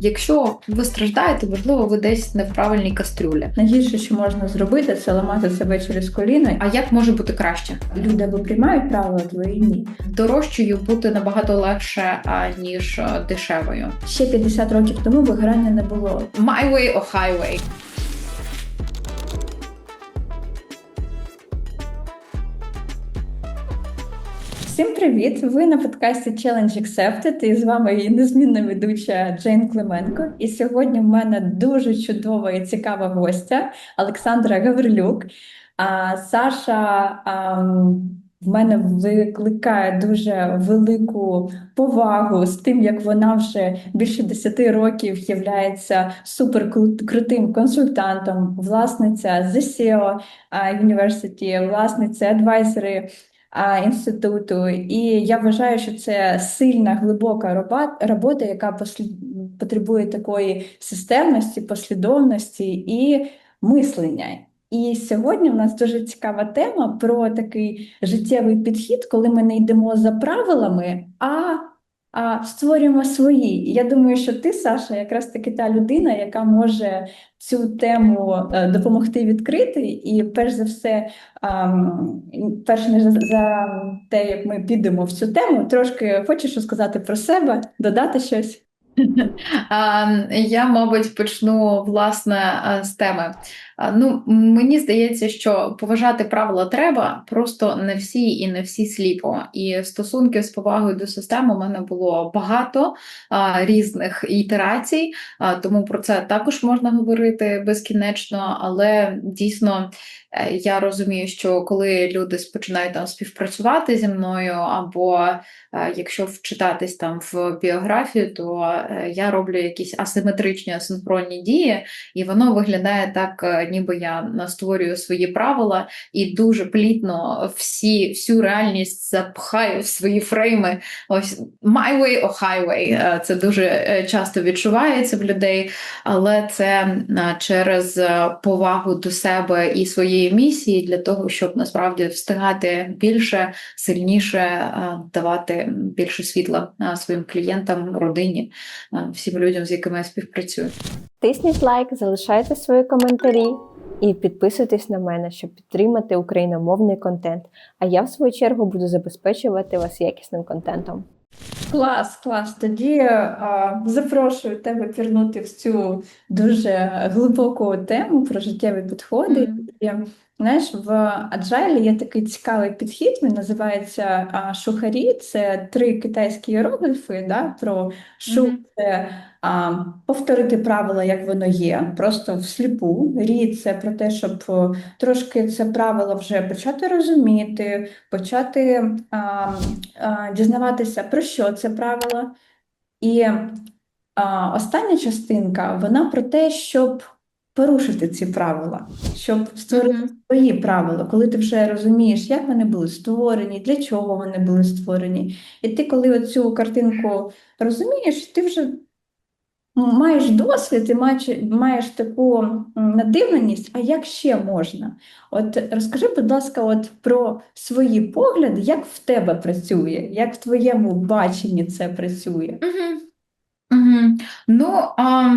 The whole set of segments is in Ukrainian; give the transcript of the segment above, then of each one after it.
Якщо ви страждаєте, можливо, ви десь не в правильній кастрюлі. Найгірше, що можна зробити, це ламати себе через коліно. А як може бути краще? Люди або приймають правила твої ні. Дорожчою бути набагато легше, ніж дешевою. Ще 50 років тому виграння не було. My way or highway. Всім привіт! Ви на подкасті Challenge Accepted і з вами її незмінна ведуча Джейн Клименко. І сьогодні в мене дуже чудова і цікава гостя Олександра Гаврилюк. А Саша ам, в мене викликає дуже велику повагу з тим, як вона вже більше 10 років є суперкрутим консультантом, власниця The SEO University, власниця адвайзери а, інституту. І я вважаю, що це сильна, глибока робота, яка послід... потребує такої системності, послідовності і мислення. І сьогодні в нас дуже цікава тема про такий життєвий підхід, коли ми не йдемо за правилами, а, а створюємо свої. Я думаю, що ти, Саша, якраз таки та людина, яка може цю тему е, допомогти відкрити, і перш за все, перш ніж за- те, як ми підемо в цю тему, трошки хочеш розказати про себе, додати щось? Я, мабуть, почну власне з теми. Ну, мені здається, що поважати правила треба, просто не всі і не всі сліпо. І стосунків з повагою до системи у мене було багато а, різних ітерацій, а, тому про це також можна говорити безкінечно, але дійсно. е, Я розумію, що коли люди починають там співпрацювати зі мною, або е, якщо вчитатись там в біографію, то е, я роблю якісь асиметричні асинхронні дії, і воно виглядає так, ніби я створюю свої правила і дуже плітно всі, всю реальність запхаю в свої фрейми. Ось my way or highway. Е, Це дуже е, часто відчувається в людей, але це е, через повагу до себе і своєї місії для того, щоб насправді встигати більше, сильніше давати більше світла своїм клієнтам, родині, всім людям, з якими я співпрацюю. Тисніть лайк, залишайте свої коментарі і підписуйтесь на мене, щоб підтримати україномовний контент. А я, в свою чергу, буду забезпечувати вас якісним контентом. Клас, клас. Тоді а, запрошую тебе пірнути в цю дуже глибоку тему про життєві підходи. Мгм. І, знаєш, в Agile є такий цікавий підхід, він називається а, шухарі. Це три китайські іерогліфи, да, про шу це а, повторити правила, як воно є, просто всліпу. Рі це про те, щоб трошки це правило вже почати розуміти, почати а, а, дізнаватися, про що це правило. І а, остання частинка, вона про те, щоб порушити ці правила, щоб створити Мгм. свої правила, коли ти вже розумієш, як вони були створені, для чого вони були створені. І ти, коли оцю картинку розумієш, ти вже маєш досвід і маєш, маєш таку надивленість, а як ще можна? От розкажи, будь ласка, от про свої погляди, як в тебе працює, як в твоєму баченні це працює. Угу. Угу. Ну, а,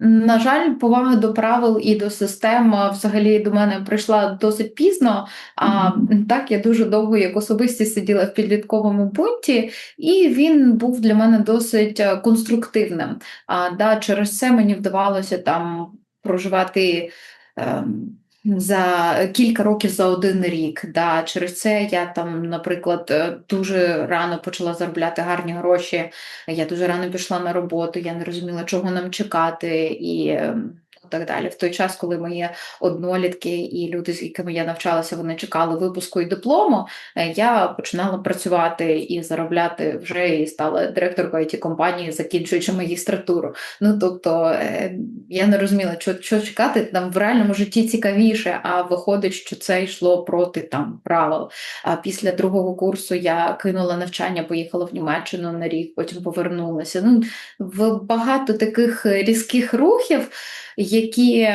на жаль, повага до правил і до систем взагалі до мене прийшла досить пізно. А так я дуже довго як особистість сиділа в підлітковому пункті, і він був для мене досить конструктивним. А, да, через це мені вдавалося там проживати. ем, За кілька років за один рік. Да. Через це я там, наприклад, е, дуже рано почала заробляти гарні гроші. Я дуже рано пішла на роботу, я не розуміла, чого нам чекати, і ем, так далі. В той час, коли мої однолітки і люди, з якими я навчалася, вони чекали випуску і диплому, е, я починала працювати і заробляти вже і стала директоркою it компанії, закінчуючи магістратуру. Ну тобто е, я не розуміла, що, що чекати там в реальному житті цікавіше, а виходить, що це йшло проти там правил. А після другого курсу я кинула навчання, поїхала в Німеччину на рік, потім повернулася. Ну, в багато таких різких рухів, які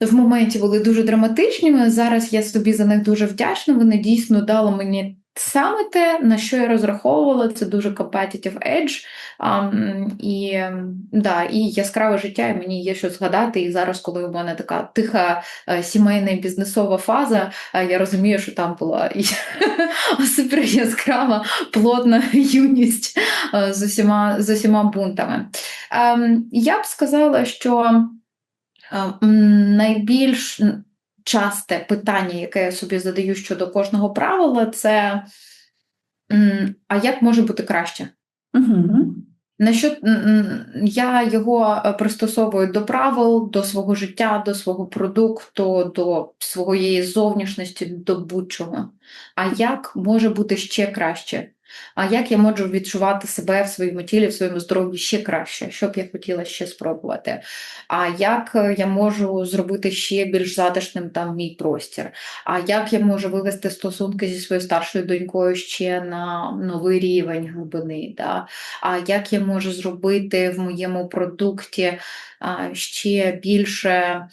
в моменті були дуже драматичними. Зараз я собі за них дуже вдячна. Вони дійсно дали мені саме те, на що я розраховувала, це дуже competitive edge, а, і, да, і яскраве життя, і мені є що згадати. І зараз, коли у мене така тиха е, сімейна і бізнесова фаза, е, я розумію, що там була супер яскрава, плотна юність е, з усіма, з усіма бунтами. Ем, Я б сказала, що е, найбільш часте питання, яке я собі задаю щодо кожного правила, це а як може бути краще? Угу. На що я його е, пристосовую до правил, до свого життя, до свого продукту, до своєї зовнішності, до будь-чого. А як може бути ще краще? А як я можу відчувати себе в своєму тілі, в своєму здоров'ї ще краще? Що б я хотіла ще спробувати? А як е, я можу зробити ще більш затишним там мій простір? А як я можу вивести стосунки зі своєю старшою донькою ще на новий рівень глибини? Да? А як я можу зробити в моєму продукті ще більше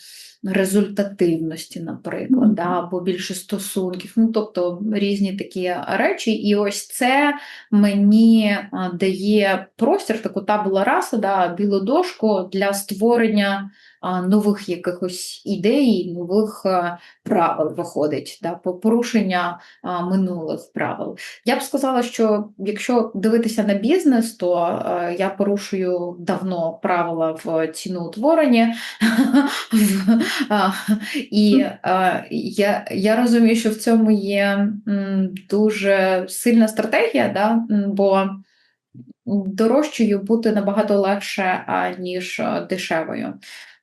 результативності, наприклад, Мгм. да, або більше стосунків, ну тобто різні такі речі. І ось це мені дає простір, таку табула раса, да, білу дошку для створення нових якихось ідей, нових правил виходить, да, по- порушення минулих правил. Я б сказала, що якщо дивитися на бізнес, то е, я порушую давно правила в ціноутворенні. І е, я, розумію, що в цьому є дуже сильна стратегія, бо дорожчою бути набагато легше, ніж е, дешевою.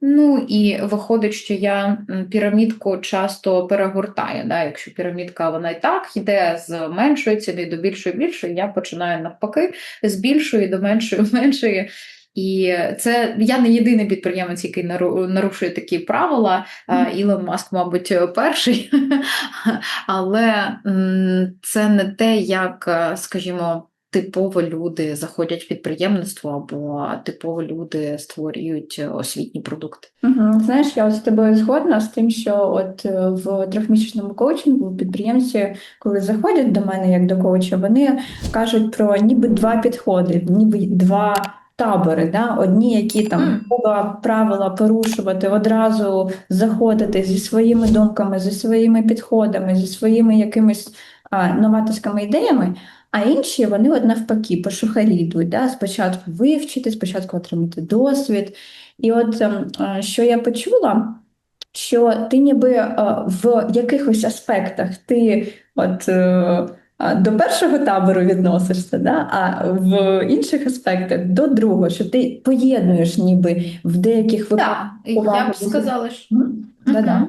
Ну і виходить, що я пірамідку часто перегортаю. Да? Якщо пірамідка вона і так йде з меншої ціни до більшої більшої, я починаю навпаки з більшої до меншої меншої. І це я не єдиний підприємець, який нару- нарушує такі правила. Е, Ілон Маск, мабуть, перший, але це не те, як, скажімо, типово люди заходять в підприємництво або типово люди створюють е, освітні продукти. Угу. Знаєш, я з тобою згодна з тим, що от е, в трьохмісячному коучингу підприємці, коли заходять до мене як до коуча, вони кажуть про ніби два підходи, ніби два табори. Да? Одні, які там треба правила порушувати, одразу заходити зі своїми думками, зі своїми підходами, зі своїми якимись новаторськими ідеями. А інші вони от навпаки по шухарі йдуть, да? спочатку вивчити, спочатку отримати досвід. І от ем, е, що я почула, що ти ніби е, в якихось аспектах ти от е, до першого табору відносишся, да? а в інших аспектах до другого, що ти поєднуєш ніби в деяких випадках. Так, я б сказала, що. Да-да. Мгм.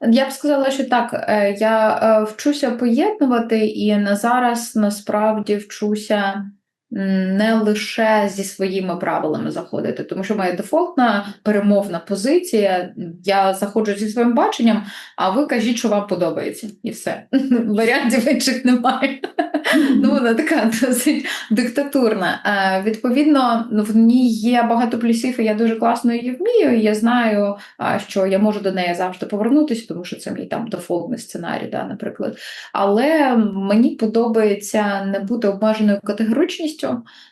Я б сказала, що так, е, я е, вчуся поєднувати, і на зараз насправді вчуся не лише зі своїми правилами заходити, тому що моя дефолтна перемовна позиція. Я заходжу зі своїм баченням, а ви кажіть, що вам подобається, і все. Варіантів інших немає. Ну, вона така досить диктатурна. Е, Відповідно, в ній є багато плюсів, і я дуже класно її вмію. І я знаю, що я можу до неї завжди повернутися, тому що це мій там дефолтний сценарій, да, наприклад. Але мені подобається не бути обмеженою категоричністю.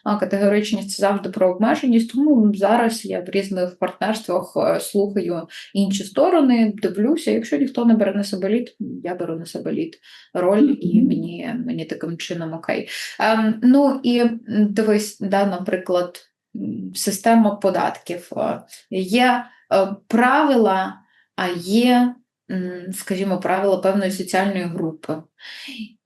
А категоричність це завжди про обмеженість. Тому зараз я в різних партнерствах е, слухаю інші сторони, дивлюся. Якщо ніхто не бере на себе лід, я беру на себе лід роль, і мені, мені таким чином окей. Ем, ну і дивись, да, наприклад, система податків. Е, Є е, правила, а є, скажімо, правила певної соціальної групи.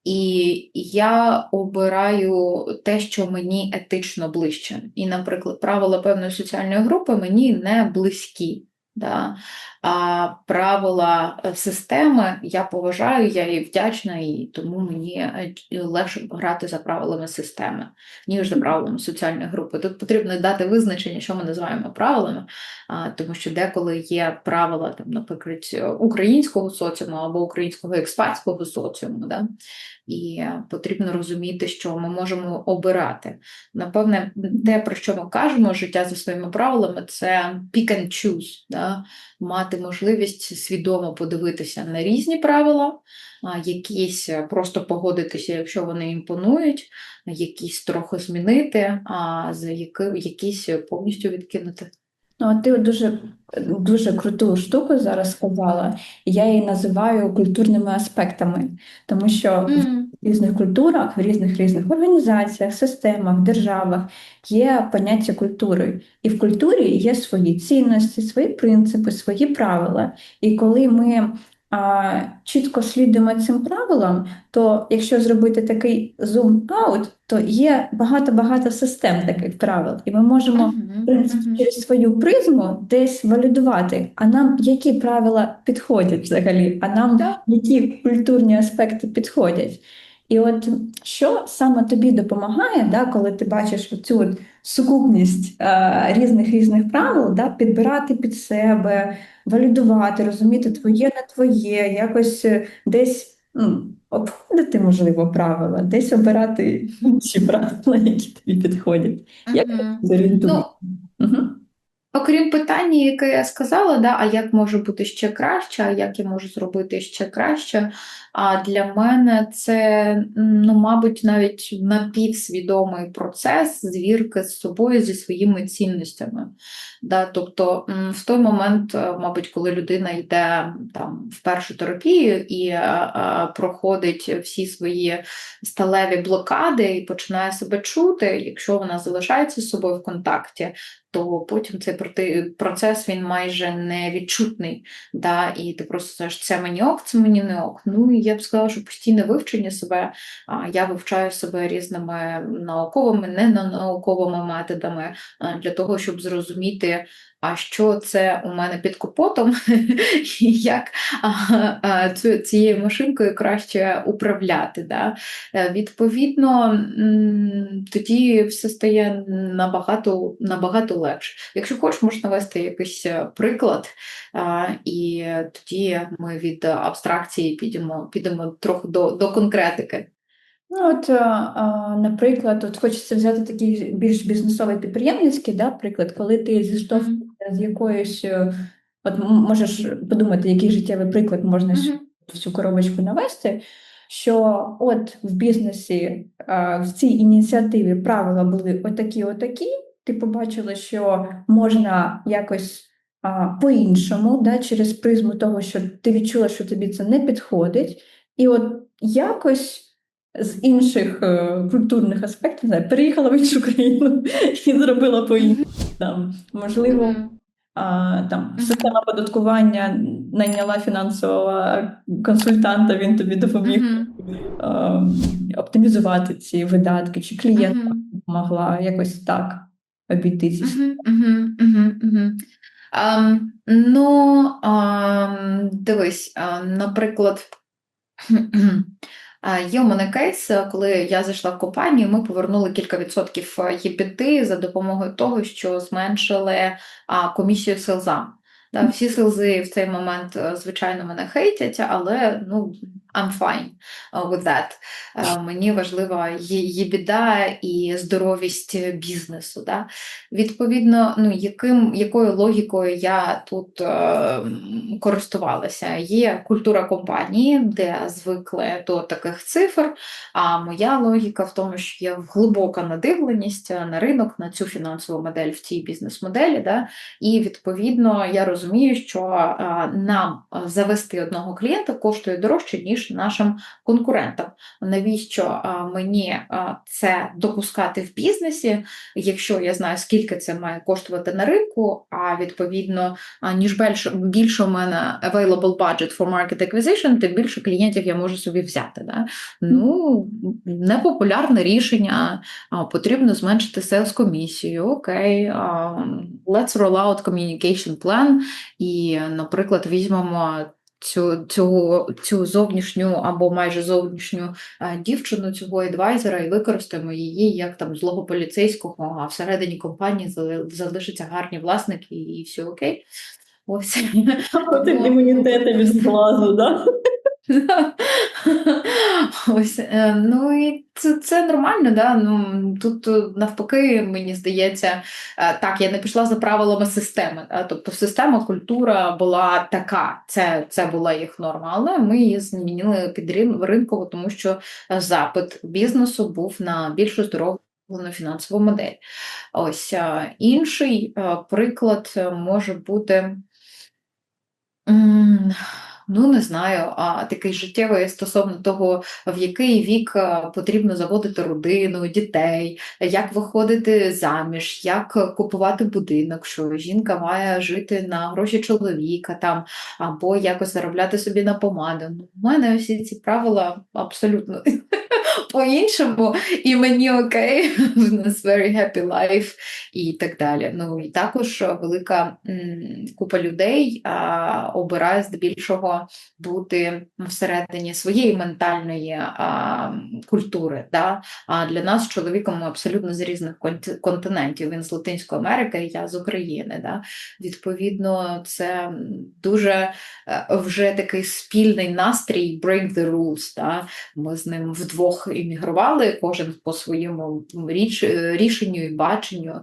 І я обираю те, що мені етично ближче. І, наприклад, правила певної соціальної групи мені не близькі. Да? А правила е, системи я поважаю, я їй вдячна, і тому мені е, легше грати за правилами системи, ніж за правилами соціальної групи. Тут потрібно дати визначення, що ми називаємо правилами, тому що деколи є правила, там, наприклад, українського соціуму або українського експатського соціуму. Да? І е, потрібно розуміти, що ми можемо обирати. Напевне, те, про що ми кажемо, життя за своїми правилами, це pick and choose, да? Мати можливість свідомо подивитися на різні правила, якісь е, просто погодитися, якщо вони імпонують, якісь трохи змінити, а за які, якісь повністю відкинути. Ну, а ти дуже, дуже круту штуку зараз сказала, я її називаю культурними аспектами, тому що в різних культурах, в різних різних організаціях, системах, державах є поняття культури. І в культурі є свої цінності, свої принципи, свої правила. І коли ми а, чітко слідуємо цим правилам, то якщо зробити такий зум-аут, то є багато-багато систем таких правил, і ми можемо Мгм, в принципі, мгм. через свою призму десь валідувати, а нам які правила підходять взагалі, а нам які культурні аспекти підходять. І от що саме тобі допомагає, да, коли ти бачиш цю от сукупність е, різних різних правил, да, підбирати під себе, валідувати, розуміти твоє не твоє, якось е, десь ну, обходити, можливо, правила, десь обирати інші правила, які тобі підходять. Як Мгм. зорієнтуй. Ну, Мгм. Окрім питання, яке я сказала, да, а як може бути ще краще, а як я можу зробити ще краще. А для мене це, ну, мабуть, навіть напівсвідомий процес звірки з собою зі своїми цінностями. Да, тобто в той момент, е, мабуть, коли людина йде там в першу терапію і е, е, проходить всі свої сталеві блокади і починає себе чути, якщо вона залишається з собою в контакті, то потім цей процес він майже невідчутний. Да? І ти просто знаєш, це мені ок, це мені не ок. Ну і я б сказала, що постійне вивчення себе. А, Я вивчаю себе різними науковими, ненауковими методами для того, щоб зрозуміти, а що це у мене під капотом, і як цією машинкою краще управляти. Да? Е, Відповідно, тоді все стає набагато, набагато легше. Якщо хочеш, можеш навести якийсь е, приклад, і тоді ми від абстракції підемо, підемо трохи до, до конкретики. Ну, от, а, наприклад, от хочеться взяти такий більш бізнесовий підприємницький да, приклад, коли ти зіштовхуєшся з якоюсь, от можеш подумати, який життєвий приклад можна ще в цю коробочку навести, що от в бізнесі в цій ініціативі правила були отакі, отакі, ти побачила, що можна якось по-іншому, да, через призму того, що ти відчула, що тобі це не підходить, і от якось з інших е, культурних аспектів, не переїхала в іншу країну і зробила по-іншому. Там, можливо, а, там система оподаткування найняла фінансового консультанта, він тобі допоміг а, оптимізувати ці видатки, чи клієнтка Мгм. допомогла якось так обійтися. Ам, ну, ам, дивись, а, наприклад, є у мене кейс, е, коли я зайшла в компанію, ми повернули кілька відсотків єпіти за допомогою того, що зменшили комісію селзам. Всі селзи в цей момент, е, звичайно, мене хейтять, але ну, I'm fine uh, with that. Е, Мені важлива її біда і здоровість бізнесу. Да? Відповідно, ну, яким, якою логікою я тут е, користувалася? Є культура компанії, де звикли до таких цифр, а моя логіка в тому, що є глибока надивленість на ринок, на цю фінансову модель в цій бізнес-моделі. Да? І відповідно я розумію, що е, нам е, завести одного клієнта коштує дорожче, ніж нашим конкурентам. Навіщо мені це допускати в бізнесі, якщо я знаю, скільки це має коштувати на ринку, а відповідно, ніж більше, більше у мене available budget for market acquisition, тим більше клієнтів я можу собі взяти. Да? Ну, непопулярне рішення, потрібно зменшити sales комісію. Окей, let's roll out communication plan і, наприклад, візьмемо цю, цю, цю зовнішню або майже зовнішню е, дівчину, цього адвайзера, і використаємо її як там злого поліцейського, а всередині компанії зали- залишаться гарні власники і все окей. Ось. Імунітета від глазу, да? Ось, е, ну і це, це нормально, да? ну, тут е, навпаки, мені здається, е, так, я не пішла за правилами системи. Да? Тобто система, культура була така, це, це була їх норма, але ми її змінили під рин- ринкову, тому що запит бізнесу був на більш здорову фінансову модель. Ось інший приклад може бути. Ну, не знаю, а такий життєвий стосовно того, в який вік е, потрібно заводити родину, дітей, як виходити заміж, як купувати будинок, що жінка має жити на гроші чоловіка там, або якось заробляти собі на помаду. У мене всі ці правила абсолютно по-іншому, і мені окей, в нас very happy life і так далі. Ну і також велика м, купа людей а, обирає здебільшого бути всередині своєї ментальної а, культури. Да? А для нас чоловіком ми абсолютно з різних континентів. Він з Латинської Америки, я з України. Да? Відповідно, це дуже е, вже такий спільний настрій break the rules. Да? Ми з ним вдвох іммігрували, кожен по своєму річ, е, рішенню і баченню.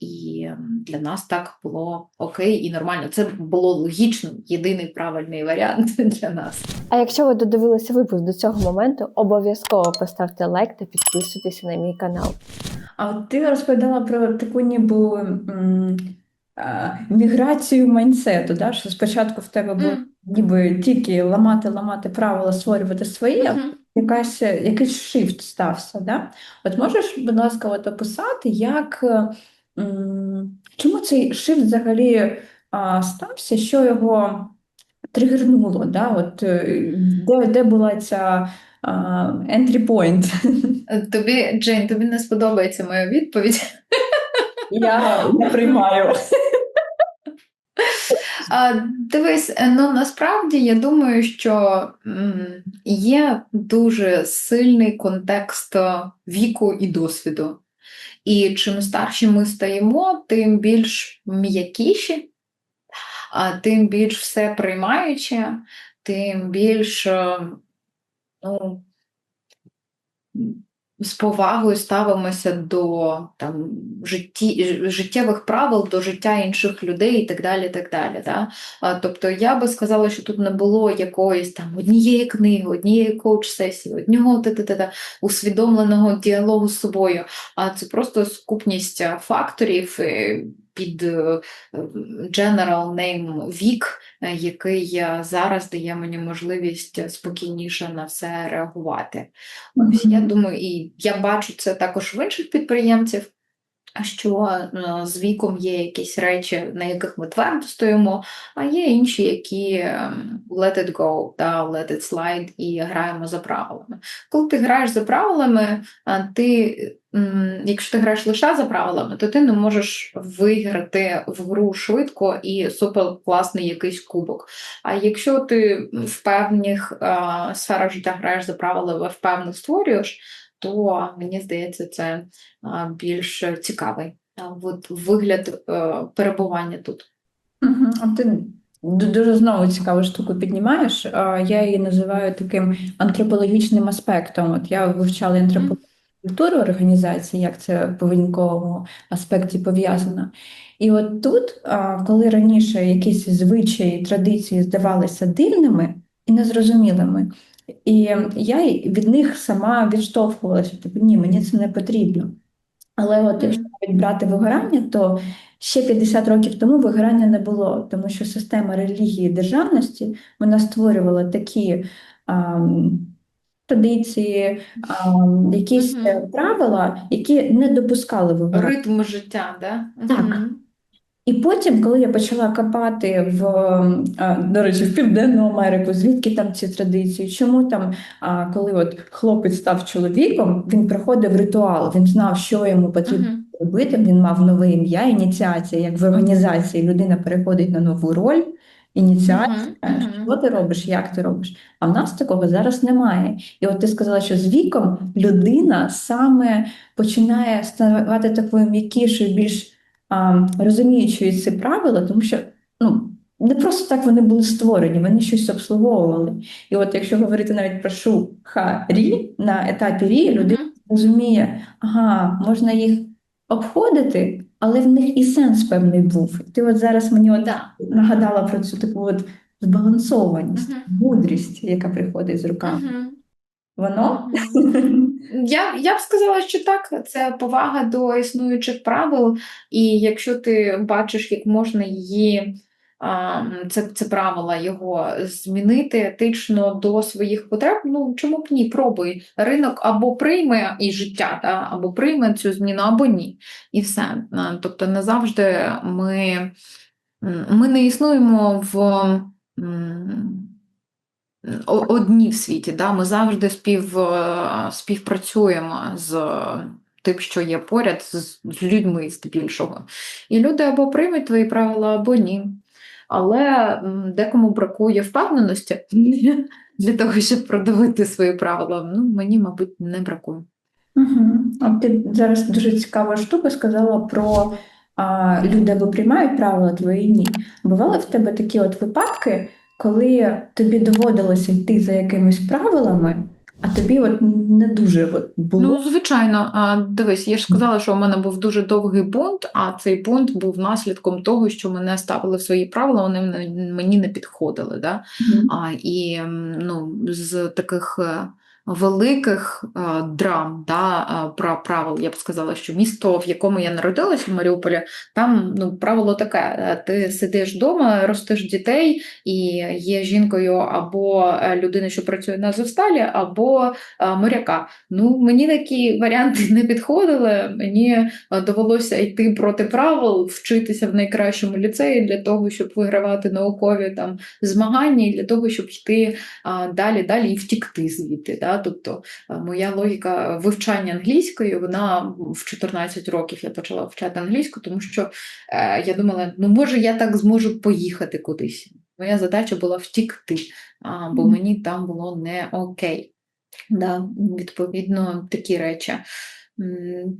І для нас так було окей і нормально. Це було логічно, єдиний правильний варіант для нас. А якщо ви додивилися випуск до цього моменту, обов'язково поставте лайк та підписуйтесь на мій канал. А от ти розповідала про таку ніби м, міграцію майнсету, да? що спочатку в тебе було ніби тільки ламати, ламати правила, створювати свої, а якась, якийсь шифт стався. Да? От можеш, будь ласка, от описати, як, е, чому цей шифт взагалі а, стався, що його тригернуло, да? От, е, де, де була ця а, entry point? Тобі, Джейн, тобі не сподобається моя відповідь. Я не приймаю. А, дивись, ну насправді я думаю, що є дуже сильний контекст е, віку і досвіду. І чим старші ми стаємо, тим більш м'якіші, тим більш все приймаюче, тим більш е, ну, з повагою ставимося до там, житті, життєвих правил, до життя інших людей і так далі. так далі да? А, Тобто я би сказала, що тут не було якоїсь там однієї книги, однієї коуч-сесії, одного та-та-та-та, усвідомленого діалогу з собою, а це просто скупність факторів е, під е, general name вік, е, який е, зараз дає мені можливість спокійніше на все реагувати. Ось я думаю, і я бачу це також в інших підприємців. Що е, з віком є якісь речі, на яких ми твердо стоїмо, а є інші, які ем, let it go, да, let it slide і граємо за правилами. Коли ти граєш за правилами, ти, якщо ти граєш лише за правилами, то ти не можеш виграти в гру швидко і супер класний якийсь кубок. А якщо ти в певних е, сферах життя граєш за правилами, в певних створюєш, то мені здається, це більш цікавий от, вигляд е, перебування тут. А ти дуже знову цікаву штуку піднімаєш. Я її називаю таким антропологічним аспектом. От я вивчала антропологію культури організації, як це в поведінковому аспекті пов'язано. І от тут, коли раніше якісь звичаї, традиції здавалися дивними і незрозумілими, і я від них сама відштовхувалася, тобто ні, мені це не потрібно. Але от якщо навіть брати вигорання, то ще 50 років тому вигорання не було, тому що система релігії державності вона створювала такі ам, традиції, ам, якісь е, правила, які не допускали вигорання. Ритм життя, да? Так. Мгм. І потім, коли я почала копати в, до речі, в Південну Америку, звідки там ці традиції, чому там, коли от хлопець став чоловіком, він проходив ритуал, він знав, що йому потрібно Мгм. робити, він мав нове ім'я, ініціація, як в організації людина переходить на нову роль, ініціація, Мгм. Мгм. що ти робиш, як ти робиш. А в нас такого зараз немає. І от ти сказала, що з віком людина саме починає ставати такою м'якішою, більш а, розуміючою ці правила, тому що ну, не просто так вони були створені, вони щось обслуговували. І от якщо говорити навіть про шухарі на етапі рі, людина розуміє, ага, можна їх обходити, але в них і сенс певний був. Ти от зараз мені от Да. нагадала про цю таку от збалансованість, мудрість, яка приходить з руками. Воно? Я, я б сказала, що так, це повага до існуючих правил, і якщо ти бачиш, як можна її, це, це правила його змінити етично до своїх потреб, ну чому б ні, пробуй. Ринок або прийме і життя, да, або прийме цю зміну, або ні. І все. Тобто не завжди ми, ми не існуємо в. Одні в світі. Да? Ми завжди спів, е, співпрацюємо з тим, що є поряд, з, з людьми здебільшого. І люди або приймуть твої правила, або ні. Але декому бракує впевненості для того, щоб продавити свої правила. Ну, мені, мабуть, не бракує. Угу. От ти зараз дуже цікава штука сказала про а, люди або приймають правила твої ні. Бували в тебе такі от випадки, коли тобі доводилося йти за якимись правилами, а тобі от не дуже от було. Ну, звичайно, а, дивись, я ж сказала, що у мене був дуже довгий бунт, а цей бунт був наслідком того, що мене ставили в свої правила, вони мені не підходили. Да? Мгм. А, і ну, з таких е, великих е, драм да, е, про правил, я б сказала, що місто, в якому я народилася, в Маріуполі, там ну, правило таке: е, ти сидиш вдома, ростиш дітей і є жінкою або людина, що працює на Зосталі, або моряка. Ну, мені такі варіанти не підходили. Мені довелося йти проти правил, вчитися в найкращому ліцеї для того, щоб вигравати наукові там змагання, і для того, щоб йти а, далі, далі і втікти звідти. Да? Тобто моя логіка вивчання англійської, вона в 14 років я почала вчати англійську, тому що е, я думала, ну може я так зможу поїхати кудись. Моя задача була втікти, а, бо мені там було не окей. Да, відповідно, такі речі.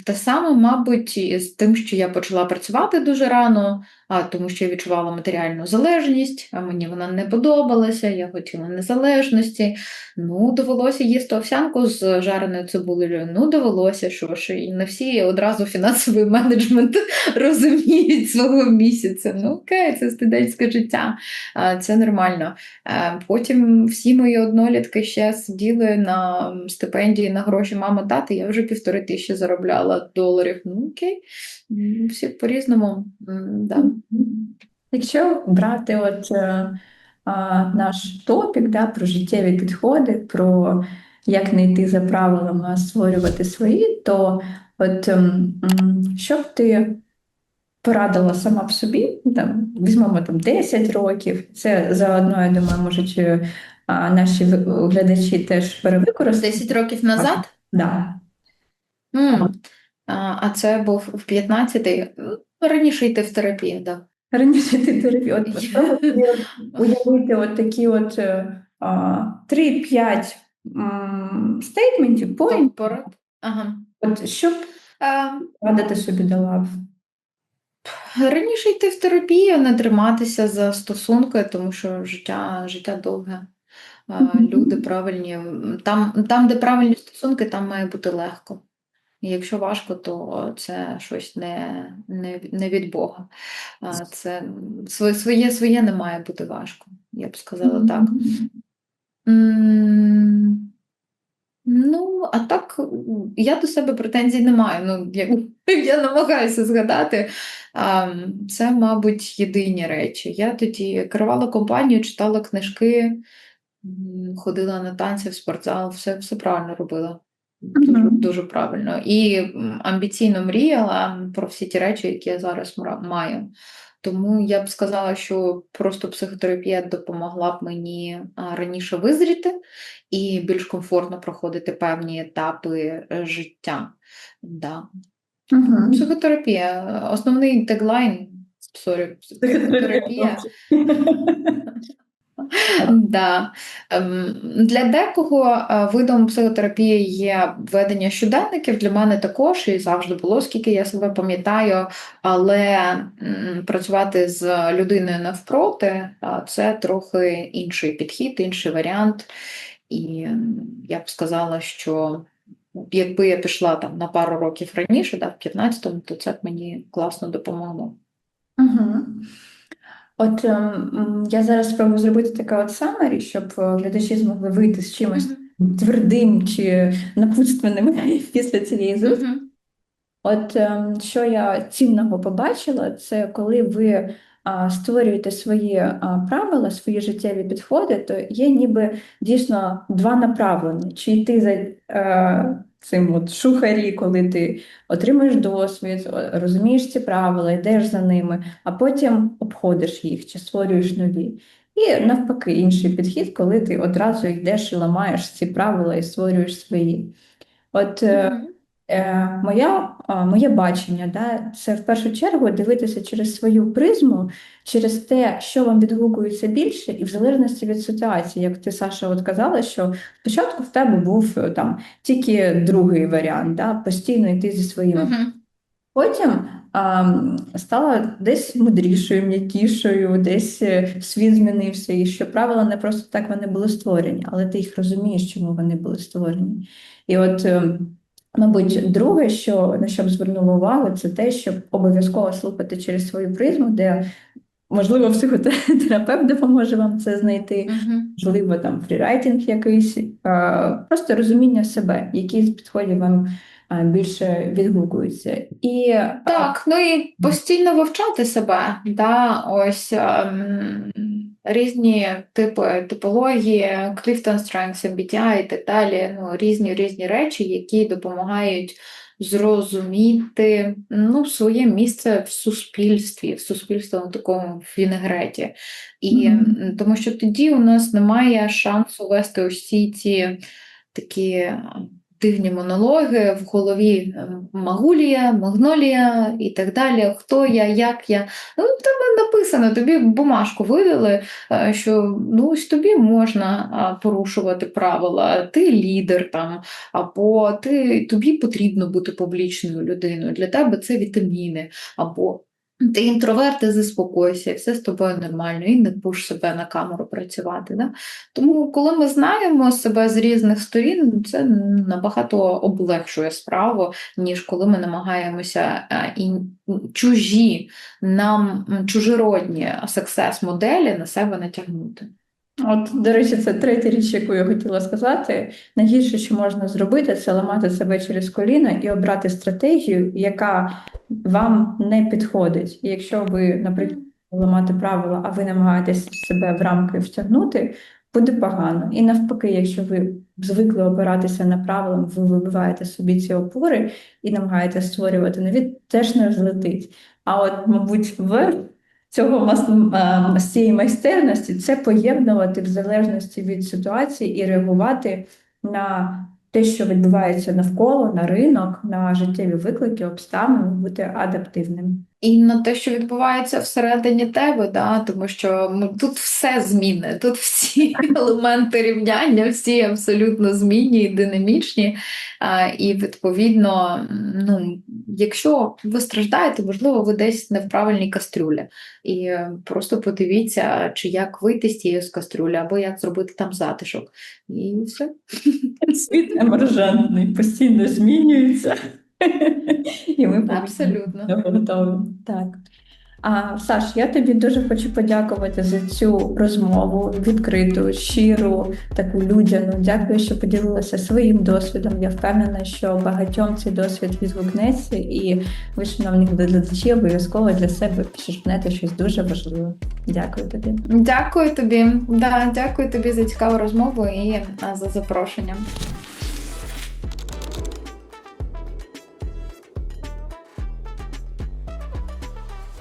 Те саме, мабуть, з тим, що я почала працювати дуже рано, тому що я відчувала матеріальну залежність, а мені вона не подобалася, я хотіла незалежності. Ну, довелося їсти овсянку з жареною цибулею. Ну, довелося, що ж, і не всі одразу фінансовий менеджмент розуміють свого місяця. Ну, окей, це студентське життя, це нормально. Потім всі мої однолітки ще сиділи на стипендії на гроші мами тати. Я вже півтори тисячі заробляла доларів. Ну окей, всі по-різному. Да. Якщо брати от е, а, наш топік да, про життєві підходи, про як не йти за правилами, а створювати свої, то от ем, що б ти порадила сама б собі, там, візьмемо там 10 років, це заодно, я думаю, можуть е, а, наші глядачі теж перевикористати. 10 років назад. Да. М, А це був в 15-й. Раніше йти в терапію, да. Раніше ти терапію. От, уявити от такі от е, а, 3-5 стейтментів, поінтів, Порад. Ага. от що б А, радити собі дала? Раніше йти в терапію, не триматися за стосунки, тому що життя, життя довге. Люди правильні. Там, там, де правильні стосунки, там має бути легко. І якщо важко, то це щось не, не, не від Бога. Це своє, своє, своє не має бути важко. Я б сказала так. Ну, а так, я до себе претензій не маю. Ну, як, я намагаюся згадати. А, це, мабуть, єдині речі. Я тоді керувала компанією, читала книжки, ходила на танці в спортзал, все, все правильно робила. Дуже, дуже правильно. І амбіційно мріяла про всі ті речі, які я зараз маю. Тому я б сказала, що просто психотерапія допомогла б мені раніше визріти і більш комфортно проходити певні етапи е, життя. Да. Мгм. Психотерапія. Основний теглайн, сорі, психотерапія. Да. Ем, Для декого е, видом психотерапії є ведення щоденників. Для мене також і завжди було, скільки я себе пам'ятаю. Але працювати з людиною навпроти це трохи інший підхід, інший варіант. І я б сказала, що якби я пішла там на пару років раніше, да, в 15-му, то це б мені класно допомогло. Угу. От ем, я зараз спробую зробити таке от summary, щоб е, глядачі змогли вийти з чимось твердим чи напутственним після цієї зустрічі. Мгм. От ем, що я цінного побачила, це коли ви а, створюєте свої а, правила, свої життєві підходи, то є ніби дійсно два направлення. Чи йти за е, цим от шухарі, коли ти отримуєш досвід, розумієш ці правила, йдеш за ними, а потім обходиш їх чи створюєш нові. І навпаки, інший підхід, коли ти одразу йдеш і ламаєш ці правила і створюєш свої. От е, Мгм. Е, моя, моє бачення, да, це в першу чергу дивитися через свою призму, через те, що вам відгукується більше, і в залежності від ситуації, як ти, Саша, от казала, що спочатку в тебе був е, там тільки другий варіант, да, постійно йти зі своїми. Мгм. Потім а, стала десь мудрішою, м'якішою, десь е, світ змінився, і що правила не просто так вони були створені, але ти їх розумієш, чому вони були створені. І от, е, мабуть, друге, що на що б звернула увагу, це те, щоб обов'язково слухати через свою призму, де можливо психотерапевт допоможе вам це знайти. Можливо, там фрірайтинг якийсь, просто розуміння себе, які з підходів вам більше відгукуються. І Так, ну і постійно вивчати себе, да, ось ем, різні типи типології, Clifton Strengths, MBTI і так далі. Ну, різні різні речі, які допомагають зрозуміти ну, своє місце в суспільстві, в суспільствому такому вінегреті. І м, тому що тоді у нас немає шансу вести усі ці такі е, дивні монологи в голові е, Магулія, Магнолія і так далі. Хто я, як я. Ну, в написано, тобі бумажку видали, е, що ну, ось тобі можна порушувати правила, ти лідер там, або ти, тобі потрібно бути публічною людиною. Для тебе це вітаміни, або ти інтроверт, ти заспокойся, і все з тобою нормально, і не будеш себе на камеру працювати. Да? Тому, коли ми знаємо себе з різних сторін, це набагато облегшує справу, ніж коли ми намагаємося е, і чужі нам чужеродні секс-моделі на себе натягнути. От, до речі, це третя річ, яку я хотіла сказати. Найгірше, що можна зробити, це ламати себе через коліна і обрати стратегію, яка вам не підходить. І якщо ви, наприклад, ламати правила, а ви намагаєтесь себе в рамки втягнути, буде погано. І навпаки, якщо ви звикли опиратися на правила, ви вибиваєте собі ці опори і намагаєтесь створювати нові, теж не злетить. А от, мабуть, в цього мас- з цієї майстерності це поєднувати в залежності від ситуації і реагувати на те, що відбувається навколо, на ринок, на життєві виклики, обставини, бути адаптивним. І на те, що відбувається всередині тебе, да, тому що ну, тут все змінне, тут всі елементи рівняння, всі абсолютно змінні і динамічні. І відповідно, ну, якщо ви страждаєте, можливо, ви десь не в правильній кастрюлі. І просто подивіться, чи як вийти з цієї з кастрюлі, або як зробити там затишок. І все. Світ емержентний, постійно змінюється. І ми Абсолютно. готові. Так. А, Саш, я тобі дуже хочу подякувати за цю розмову, відкриту, щиру, таку людяну. Дякую, що поділилася своїм досвідом. Я впевнена, що багатьом цей досвід відгукнеться, і ви, шановні глядачі, обов'язково для себе підчеркнете щось дуже важливе. Дякую тобі. Дякую тобі. Да, дякую тобі за цікаву розмову і за запрошення.